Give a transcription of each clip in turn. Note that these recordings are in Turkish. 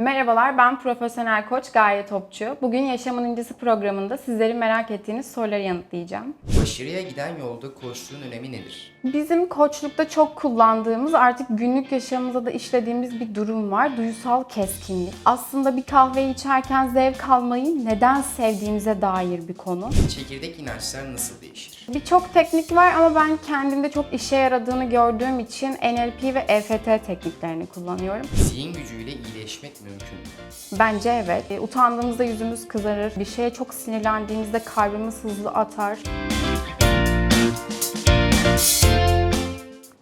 Merhabalar, ben profesyonel koç Gaye Topçu. Bugün Yaşamın İncisi programında sizlerin merak ettiğiniz soruları yanıtlayacağım. Başarıya giden yolda koçluğun önemi nedir? Bizim koçlukta çok kullandığımız, artık günlük yaşamımızda da işlediğimiz bir durum var. Duysal keskinlik. Aslında bir kahve içerken zevk almayı neden sevdiğimize dair bir konu. Çekirdek inançlar nasıl değişir? Birçok teknik var ama ben kendimde çok işe yaradığını gördüğüm için NLP ve EFT tekniklerini kullanıyorum. Zihin gücüyle iyileşmek mümkün mü? Bence evet. E, Utandığımızda yüzümüz kızarır. Bir şeye çok sinirlendiğimizde kalbimiz hızlı atar.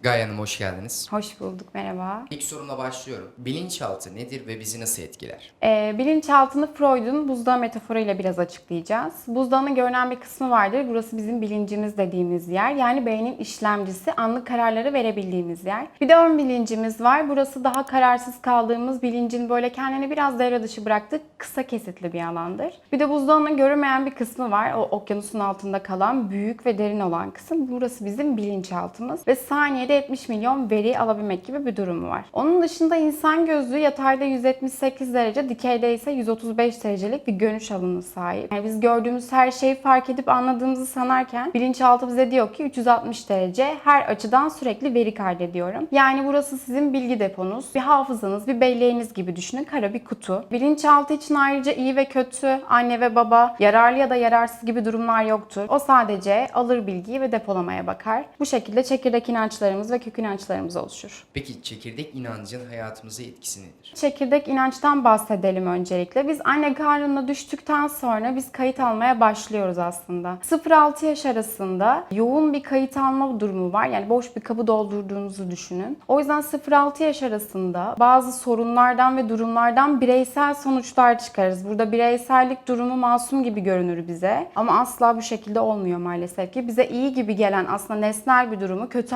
Gaye Hanım hoş geldiniz. Hoş bulduk, merhaba. İlk sorumla başlıyorum. Bilinçaltı nedir ve bizi nasıl etkiler? Ee, bilinçaltını Freud'un buzdağı metaforuyla biraz açıklayacağız. Buzdağının görünen bir kısmı vardır. Burası bizim bilincimiz dediğimiz yer. Yani beynin işlemcisi, anlık kararları verebildiğimiz yer. Bir de ön bilincimiz var. Burası daha kararsız kaldığımız bilincin böyle kendini biraz devre dışı bıraktığı kısa kesitli bir alandır. Bir de buzdağının görünmeyen bir kısmı var. O okyanusun altında kalan büyük ve derin olan kısım. Burası bizim bilinçaltımız. Ve saniyede 70 milyon veri alabilmek gibi bir durumu var. Onun dışında insan gözlüğü yatayda 178 derece, dikeyde ise 135 derecelik bir görüş alanına sahip. Yani biz gördüğümüz her şeyi fark edip anladığımızı sanarken bilinçaltı bize diyor ki 360 derece her açıdan sürekli veri kaydediyorum. Yani burası sizin bilgi deponuz, bir hafızanız, bir belleğiniz gibi düşünün. Kara bir kutu. Bilinçaltı için ayrıca iyi ve kötü, anne ve baba, yararlı ya da yararsız gibi durumlar yoktur. O sadece alır bilgiyi ve depolamaya bakar. Bu şekilde çekirdek inançlarımız ve kök inançlarımız oluşur. Peki çekirdek inancın hayatımıza etkisi nedir? Çekirdek inançtan bahsedelim öncelikle. Biz anne karnına düştükten sonra biz kayıt almaya başlıyoruz aslında. 0-6 yaş arasında yoğun bir kayıt alma durumu var. Yani boş bir kabı doldurduğunuzu düşünün. O yüzden 0-6 yaş arasında bazı sorunlardan ve durumlardan bireysel sonuçlar çıkarız. Burada bireysellik durumu masum gibi görünür bize. Ama asla bu şekilde olmuyor maalesef ki. Bize iyi gibi gelen aslında nesnel bir durumu kötü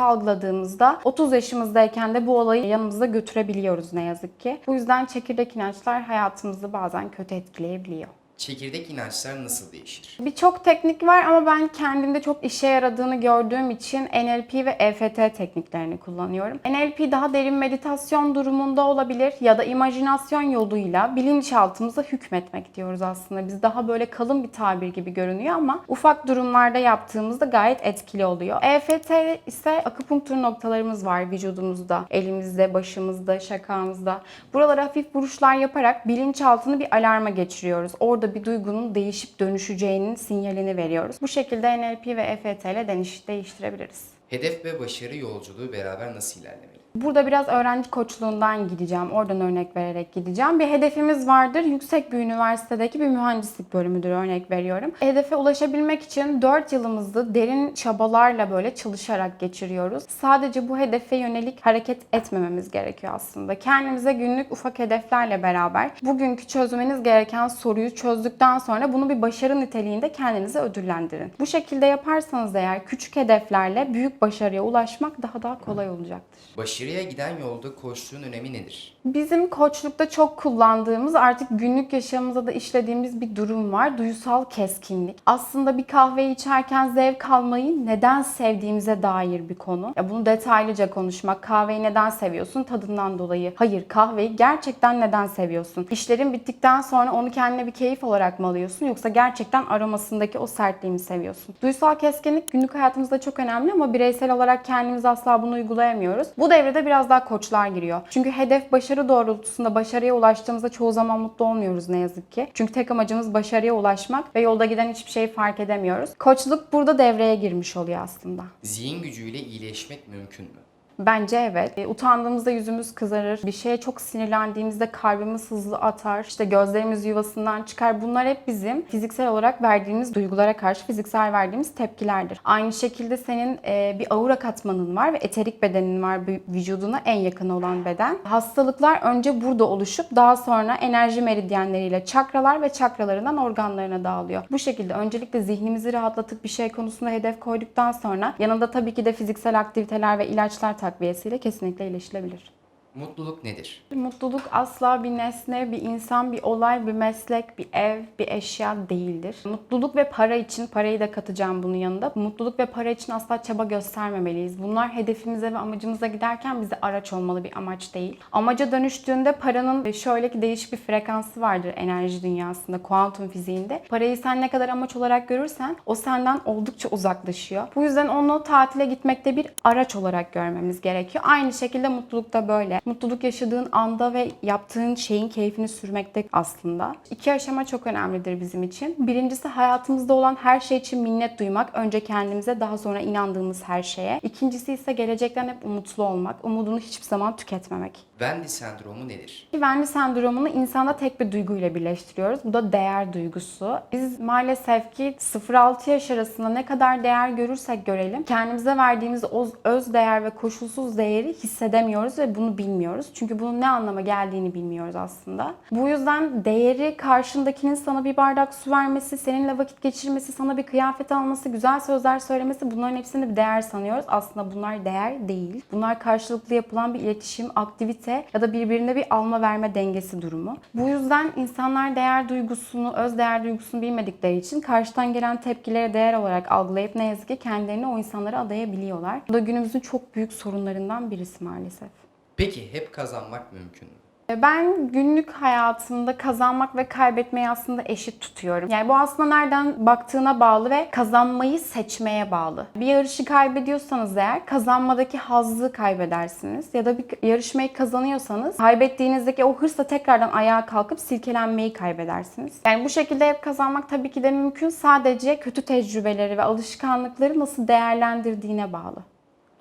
algıladığımızda 30 yaşımızdayken de bu olayı yanımızda götürebiliyoruz ne yazık ki. Bu yüzden çekirdek inançlar hayatımızı bazen kötü etkileyebiliyor. Çekirdek inançlar nasıl değişir? Birçok teknik var ama ben kendimde çok işe yaradığını gördüğüm için NLP ve EFT tekniklerini kullanıyorum. NLP daha derin meditasyon durumunda olabilir ya da imajinasyon yoluyla bilinçaltımıza hükmetmek diyoruz aslında. Biz daha böyle kalın bir tabir gibi görünüyor ama ufak durumlarda yaptığımızda gayet etkili oluyor. EFT ise akupunktur noktalarımız var vücudumuzda, elimizde, başımızda, şakağımızda. Buralara hafif vuruşlar yaparak bilinçaltını bir alarma geçiriyoruz. Orada bir duygunun değişip dönüşeceğinin sinyalini veriyoruz. Bu şekilde NLP ve EFT ile değiştirebiliriz. Hedef ve başarı yolculuğu beraber nasıl ilerlemeli? Burada biraz öğrenci koçluğundan gideceğim. Oradan örnek vererek gideceğim. Bir hedefimiz vardır. Yüksek bir üniversitedeki bir mühendislik bölümüdür örnek veriyorum. Hedefe ulaşabilmek için 4 yılımızı derin çabalarla böyle çalışarak geçiriyoruz. Sadece bu hedefe yönelik hareket etmememiz gerekiyor aslında. Kendimize günlük ufak hedeflerle beraber bugünkü çözmeniz gereken soruyu çözdükten sonra bunu bir başarı niteliğinde kendinize ödüllendirin. Bu şekilde yaparsanız eğer küçük hedeflerle büyük başarıya ulaşmak daha daha kolay olacaktır. Başarıya giden yolda koçluğun önemi nedir? Bizim koçlukta çok kullandığımız artık günlük yaşamımızda da işlediğimiz bir durum var. Duysal keskinlik. Aslında bir kahve içerken zevk almayı neden sevdiğimize dair bir konu. Ya bunu detaylıca konuşmak. Kahveyi neden seviyorsun? Tadından dolayı. Hayır, kahveyi gerçekten neden seviyorsun? İşlerin bittikten sonra onu kendine bir keyif olarak mı alıyorsun yoksa gerçekten aromasındaki o sertliği mi seviyorsun? Duysal keskinlik günlük hayatımızda çok önemli ama bireysel olarak kendimiz asla bunu uygulayamıyoruz. Bu devrede biraz daha koçlar giriyor. Çünkü hedef başarı doğrultusunda başarıya ulaştığımızda çoğu zaman mutlu olmuyoruz ne yazık ki. Çünkü tek amacımız başarıya ulaşmak ve yolda giden hiçbir şeyi fark edemiyoruz. Koçluk burada devreye girmiş oluyor aslında. Zihin gücüyle iyileşmek mümkün mü? Bence evet. E, utandığımızda yüzümüz kızarır. Bir şeye çok sinirlendiğimizde kalbimiz hızlı atar. İşte gözlerimiz yuvasından çıkar. Bunlar hep bizim fiziksel olarak verdiğimiz duygulara karşı fiziksel verdiğimiz tepkilerdir. Aynı şekilde senin e, bir aura katmanın var ve eterik bedenin var vücuduna en yakın olan beden. Hastalıklar önce burada oluşup daha sonra enerji meridyenleriyle çakralar ve çakralarından organlarına dağılıyor. Bu şekilde öncelikle zihnimizi rahatlatıp bir şey konusunda hedef koyduktan sonra yanında tabii ki de fiziksel aktiviteler ve ilaçlar takviyesiyle kesinlikle iyileşilebilir. Mutluluk nedir? Mutluluk asla bir nesne, bir insan, bir olay, bir meslek, bir ev, bir eşya değildir. Mutluluk ve para için, parayı da katacağım bunun yanında. Mutluluk ve para için asla çaba göstermemeliyiz. Bunlar hedefimize ve amacımıza giderken bize araç olmalı bir amaç değil. Amaca dönüştüğünde paranın şöyle ki değişik bir frekansı vardır enerji dünyasında, kuantum fiziğinde. Parayı sen ne kadar amaç olarak görürsen o senden oldukça uzaklaşıyor. Bu yüzden onu tatile gitmekte bir araç olarak görmemiz gerekiyor. Aynı şekilde mutluluk da böyle. Mutluluk yaşadığın anda ve yaptığın şeyin keyfini sürmekte aslında. İki aşama çok önemlidir bizim için. Birincisi hayatımızda olan her şey için minnet duymak. Önce kendimize daha sonra inandığımız her şeye. İkincisi ise gelecekten hep umutlu olmak. Umudunu hiçbir zaman tüketmemek. Wendy sendromu nedir? Wendy sendromunu insanda tek bir duyguyla birleştiriyoruz. Bu da değer duygusu. Biz maalesef ki 0-6 yaş arasında ne kadar değer görürsek görelim kendimize verdiğimiz öz değer ve koşulsuz değeri hissedemiyoruz ve bunu bilmiyoruz. Çünkü bunun ne anlama geldiğini bilmiyoruz aslında. Bu yüzden değeri karşındakinin sana bir bardak su vermesi, seninle vakit geçirmesi, sana bir kıyafet alması, güzel sözler söylemesi bunların hepsini bir değer sanıyoruz. Aslında bunlar değer değil. Bunlar karşılıklı yapılan bir iletişim, aktivite ya da birbirine bir alma verme dengesi durumu. Bu yüzden insanlar değer duygusunu, öz değer duygusunu bilmedikleri için karşıdan gelen tepkilere değer olarak algılayıp ne yazık ki kendilerini o insanlara adayabiliyorlar. Bu da günümüzün çok büyük sorunlarından birisi maalesef. Peki hep kazanmak mümkün mü? Ben günlük hayatımda kazanmak ve kaybetmeyi aslında eşit tutuyorum. Yani bu aslında nereden baktığına bağlı ve kazanmayı seçmeye bağlı. Bir yarışı kaybediyorsanız eğer kazanmadaki hazzı kaybedersiniz. Ya da bir yarışmayı kazanıyorsanız kaybettiğinizdeki o hırsla tekrardan ayağa kalkıp silkelenmeyi kaybedersiniz. Yani bu şekilde hep kazanmak tabii ki de mümkün. Sadece kötü tecrübeleri ve alışkanlıkları nasıl değerlendirdiğine bağlı.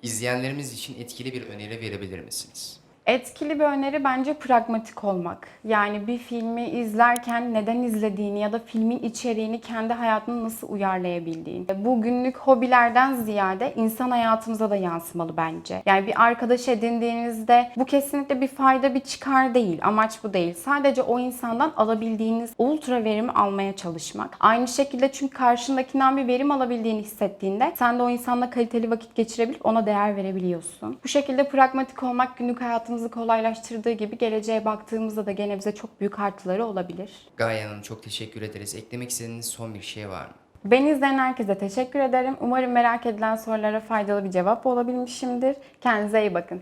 İzleyenlerimiz için etkili bir öneri verebilir misiniz? Etkili bir öneri bence pragmatik olmak. Yani bir filmi izlerken neden izlediğini ya da filmin içeriğini kendi hayatına nasıl uyarlayabildiğini. Bu günlük hobilerden ziyade insan hayatımıza da yansımalı bence. Yani bir arkadaş edindiğinizde bu kesinlikle bir fayda, bir çıkar değil. Amaç bu değil. Sadece o insandan alabildiğiniz ultra verimi almaya çalışmak. Aynı şekilde çünkü karşındakinden bir verim alabildiğini hissettiğinde sen de o insanla kaliteli vakit geçirebilip ona değer verebiliyorsun. Bu şekilde pragmatik olmak günlük hayatımızı kolaylaştırdığı gibi geleceğe baktığımızda da gene bize çok büyük artıları olabilir. Gaye Hanım çok teşekkür ederiz. Eklemek istediğiniz son bir şey var mı? Beni izleyen herkese teşekkür ederim. Umarım merak edilen sorulara faydalı bir cevap olabilmişimdir. Kendinize iyi bakın.